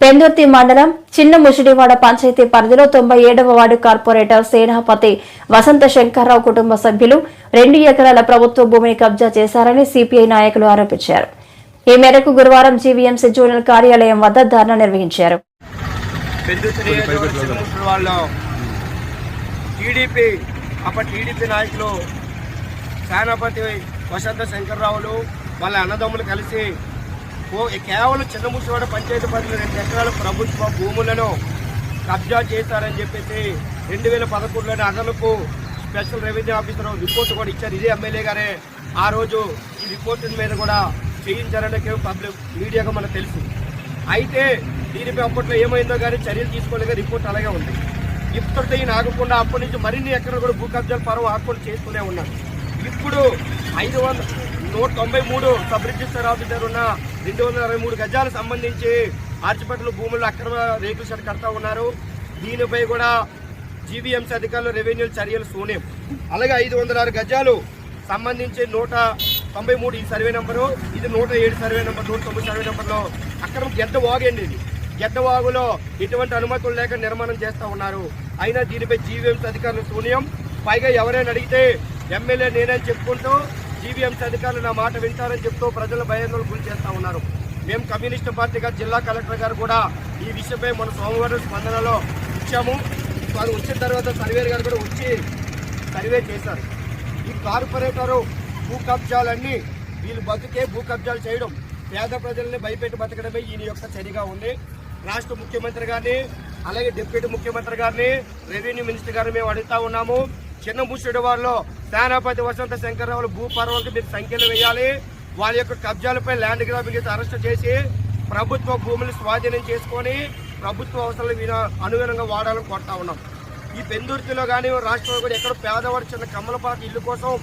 పెందుర్తి మండలం చిన్న ముషిడివాడ పంచాయతీ పరిధిలో తొంభై ఏడవ వార్డు కార్పొరేటర్ సేనాపతి వసంత శంకర్రావు కుటుంబ సభ్యులు రెండు ఎకరాల ప్రభుత్వ భూమిని కబ్జా చేశారని సిపిఐ నాయకులు ఆరోపించారు. ఈ మేరకు గురువారం జీవీఎంసీ జోనల్ కార్యాలయం వద్ద ధర్నా నిర్వహించారు. సేనాపతి వసంత శంకర్రావులు వాళ్ళ అన్నదమ్ములు కలిసి కేవలం చిన్నముసివాడ పంచాయతీ పరిధిలో రెండు ఎకరాల ప్రభుత్వ భూములను కబ్జా చేశారని చెప్పేసి రెండు వేల పదకొండులోని అదనపు స్పెషల్ రెవెన్యూ ఆఫీసర్ రిపోర్ట్ కూడా ఇచ్చారు. ఇదే ఎమ్మెల్యే గారే ఆ రోజు ఈ రిపోర్ట్ మీద కూడా చేయించారనే పబ్లిక్ మీడియాగా మనకు తెలుసు. అయితే దీనిపై అప్పట్లో ఏమైందో కానీ చర్యలు తీసుకోలేక రిపోర్ట్ అలాగే ఉంది. ఇప్పటితో ఈయన ఆగకుండా అప్పటి నుంచి మరిన్ని ఎక్కడ కూడా భూ కబ్జాలు పర్వం ఆకుండా చేస్తూనే ఉన్నారు. ఇప్పుడు ఐదు వందల నూట తొంభై మూడు సబ్ రిజిస్టర్ ఆఫీసర్ ఉన్న రెండు వందల అరవై మూడు గజాలకు సంబంధించి ఆర్చిపట్ల భూములు అక్రమ రేకుల షెడ్ కడతా ఉన్నారు. దీనిపై కూడా జీవీఎంసీ అధికారులు రెవెన్యూ చర్యలు శూన్యం అలాగే ఐదు వందల ఆరు గజాలు సంబంధించి నూట తొంభై మూడు ఈ సర్వే నెంబరు ఇది నూట ఏడు సర్వే నెంబర్ నూట తొమ్మిది సర్వే నెంబర్లో అక్కడ గెడ్డ వాగండి ఇది. గెడ్డ వాగులో ఎటువంటి అనుమతులు లేక నిర్మాణం చేస్తూ ఉన్నారు. అయినా దీనిపై జీవీఎంసీ అధికారులు శూన్యం పైగా ఎవరైనా అడిగితే ఎమ్మెల్యే నేనని చెప్పుకుంటూ జీవీఎంసీ అధికారులు నా మాట వింటారని చెప్తూ ప్రజల భయాందోళన గురి చేస్తూ ఉన్నారు. మేము కమ్యూనిస్టు పార్టీగా జిల్లా కలెక్టర్ గారు కూడా ఈ విషయంపై మన సోమవారం స్పందనలో ఇచ్చాము. వారు వచ్చిన తర్వాత సర్వేర్ గారు కూడా వచ్చి సర్వే చేశారు. ఈ కార్పొరేటరు భూ కబ్జాలన్నీ వీళ్ళు బతికే భూ కబ్జాలు చేయడం పేద ప్రజల్ని భయపెట్టి బతకడమే ఈయన యొక్క చర్యగా ఉంది. రాష్ట్ర ముఖ్యమంత్రి గారిని అలాగే డిప్యూటీ ముఖ్యమంత్రి గారిని రెవెన్యూ మినిస్టర్ గారిని మేము అడుగుతా ఉన్నాము. చిన్న ముష్టి వారిలో సేనాపతి వసంత శంకరరావులు భూ పర్వాలకు మీరు సంఖ్యలు వేయాలి. వాళ్ళ యొక్క కబ్జాలపై ల్యాండ్ గ్రాబింగ్ అరెస్ట్ చేసి ప్రభుత్వ భూములు స్వాధీనం చేసుకొని ప్రభుత్వ అవసరాలు విన- అనుగుణంగా వాడాలని కొడతా ఉన్నాం. ఈ పెందుర్తిలో కానీ రాష్ట్రంలో కూడా ఎక్కడ పేదవాడు చిన్న కమ్మలపాక ఇల్లు కోసం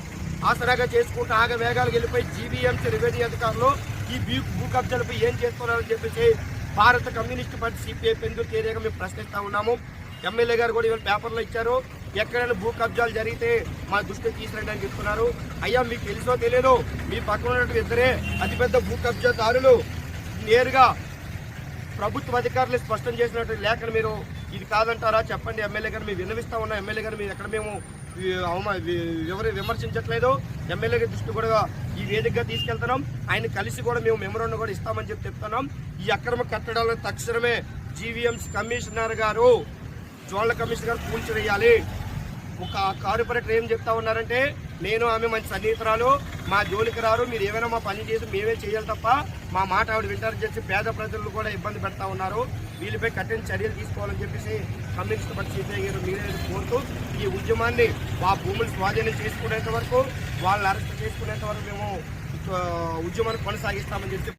ఆసరాగా చేసుకుంటూ ఆగ వేగాలకు వెళ్ళిపోయి జీవీఎంసీ రెవెన్యూ అధికారులు ఈ భూ భూ కబ్జాలపై ఏం చేస్తున్నారని చెప్పేసి Bharata communist party CPI Pendurthi ఏరియాగా మేము ప్రశ్నిస్తా ఉన్నాము. ఎమ్మెల్యే గారు కూడా ఇవాళ పేపర్లో ఇచ్చారు. ఎక్కడైనా భూ కబ్జాలు జరిగితే మా దృష్టికి తీసుకురండి అని చెప్తున్నారు. అయ్యా మీకు తెలుసో తెలియదు మీ పక్కన ఉన్నటువంటి ఇద్దరే అతిపెద్ద భూ కబ్జాదారులు నేరుగా ప్రభుత్వ అధికారులు స్పష్టం చేసినట్టు లేఖను మీరు ఇది కాదంటారా? చెప్పండి. ఎమ్మెల్యే గారు మేము విన్నవిస్తా ఉన్నాం ఎమ్మెల్యే గారు మీరు ఎక్కడ మేము ఎవరు విమర్శించట్లేదు. ఎమ్మెల్యే గారి దృష్టి కూడా ఈ వేదికగా తీసుకెళ్తున్నాం. ఆయన కలిసి కూడా మేము మెమోరాండం కూడా ఇస్తామని చెప్పి చెప్తున్నాం. ఈ అక్రమ కట్టడాలను తక్షణమే జీవీఎంసీ కమిషనర్ గారు జోన్ల కమిషనర్ గారు కూల్చివేయాలి. ఒక కార్పొరేటర్ ఏం చెప్తా ఉన్నారంటే నేను ఆమె మంచి సన్నిహితురాలు. మా జోలికి రారు మీరు ఏమైనా మా పని చేసి మేమే చేయాలి తప్ప మా మాట ఆవిడ వింటారని చెప్పి పేద ప్రజలు కూడా ఇబ్బంది పెడతా ఉన్నారు. వీళ్ళపై కఠిన చర్యలు తీసుకోవాలని చెప్పేసి కమ్యూనిస్ట్ పార్టీ సీతయ్య గారు మీరే కోరుతూ ఈ ఉద్యమాన్ని మా భూములు స్వాధీనం చేసుకునేంత వరకు వాళ్ళని అరెస్ట్ చేసుకునేంత వరకు మేము ఉద్యమాన్ని కొనసాగిస్తామని చెప్పి